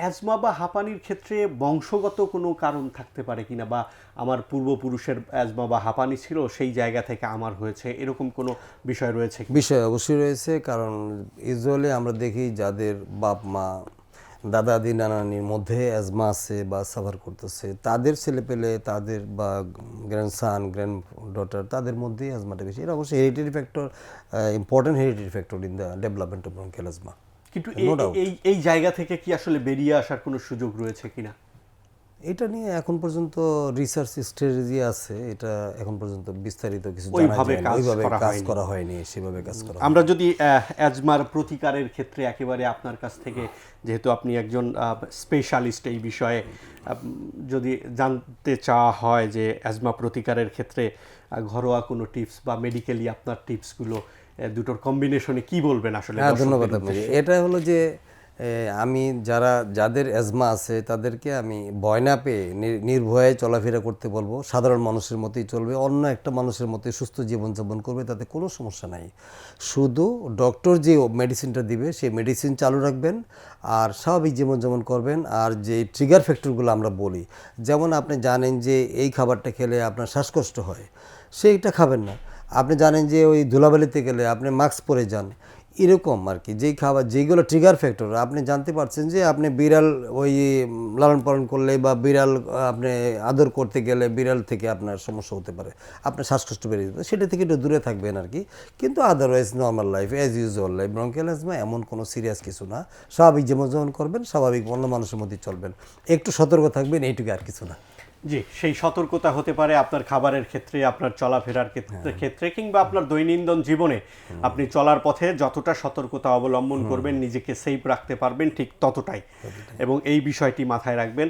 Asthma বা হাঁপানির ক্ষেত্রে বংশগত কোনো কারণ থাকতে পারে কিনা বা আমার পূর্বপুরুষের অ্যাজমা বা হাঁপানি ছিল সেই জায়গা থেকে আমার হয়েছে, এরকম কোনো বিষয় রয়েছে বিষয় অবশ্যই রয়েছে, কারণ ইউজুয়ালি আমরা দেখি যাদের বাপ, মা, দাদা দাদি নানানির মধ্যে অ্যাজমা আছে বা সাফার করতেছে, তাদের ছেলে পেলে তাদের বা গ্র্যান্ডসান গ্র্যান্ড ডটার তাদের মধ্যেই অ্যাজমাটা বেশি। এটা অবশ্যই hereditary factor important hereditary factor in the development of bronchial asthma কিন্তু এই- এই জায়গা থেকে কি আসলে বেরিয়ে আসার কোনো সুযোগ রয়েছে কিনা? এটা নিয়ে এখন পর্যন্ত রিসার্চ স্ট্র্যাটেজি আছে এটা এখন পর্যন্ত বিস্তারিত কিছু ওইভাবে কাজ করা হয়নি। সেভাবে কাজ করা আমরা যদি অ্যাজমার প্রতিকারের ক্ষেত্রে একেবারে আপনার কাছ থেকে যেহেতু আপনি একজন স্পেশালিস্ট এই বিষয়ে যদি জানতে চাওয়া হয় যে অ্যাজমা প্রতিকারের ক্ষেত্রে ঘরোয়া কোনো টিপস বা মেডিকেলি আপনার টিপসগুলো দুটোর কম্বিনেশনে কি বলবেন আসলে হ্যাঁ ধন্যবাদ আপনাকে। এটা হলো যে আমি যারা, যাদের অ্যাজমা আছে, তাদেরকে আমি ভয় না পেয়ে নির্ভয়ে চলাফেরা করতে বলব। সাধারণ মানুষের মতোই চলবে, অন্য একটা মানুষের মতোই সুস্থ জীবনযাপন করবে, তাতে কোনো সমস্যা নাই। শুধু ডক্টর যে মেডিসিনটা দিবে, সেই মেডিসিন চালু রাখবেন আর স্বাভাবিক জীবনযাপন করবেন। আর যে ট্রিগার ফ্যাক্টরগুলো আমরা বলি, যেমন আপনি জানেন যে এই খাবারটা খেলে আপনার শ্বাসকষ্ট হয়, সেইটা খাবেন না। আপনি জানেন যে ওই ধুলাবালিতে গেলে আপনি মাস্ক পরে যান এরকম আর কি, যেই খাবার, যেইগুলো ট্রিগার ফ্যাক্টর আপনি জানতে পারছেন যে আপনি বিড়াল ওই লালন পালন করলে বা বিড়াল, আপনি আদর করতে গেলে বিড়াল থেকে আপনার সমস্যা হতে পারে, আপনার শ্বাসকষ্ট বেড়ে যেতে। সেটা থেকে একটু দূরে থাকবেন আর কি কিন্তু otherwise normal life as usual life bronchial asthma এমন কোনো সিরিয়াস কিছু না, স্বাভাবিক জীবনযাপন করবেন, স্বাভাবিক অন্য মানুষের মধ্যে চলবেন, একটু সতর্ক থাকবেন, এইটুকু আর কিছু না জি সেই সতর্কতা হতে পারে আপনার খাবারের ক্ষেত্রে আপনার চলাফেরার ক্ষেত্রে ক্ষেত্রে কিংবা আপনার দৈনন্দিন জীবনে আপনি চলার পথে যতটা সতর্কতা অবলম্বন করবেন নিজেকে সেফ রাখতে পারবেন ঠিক ততটাই। এবং এই বিষয়টি মাথায় রাখবেন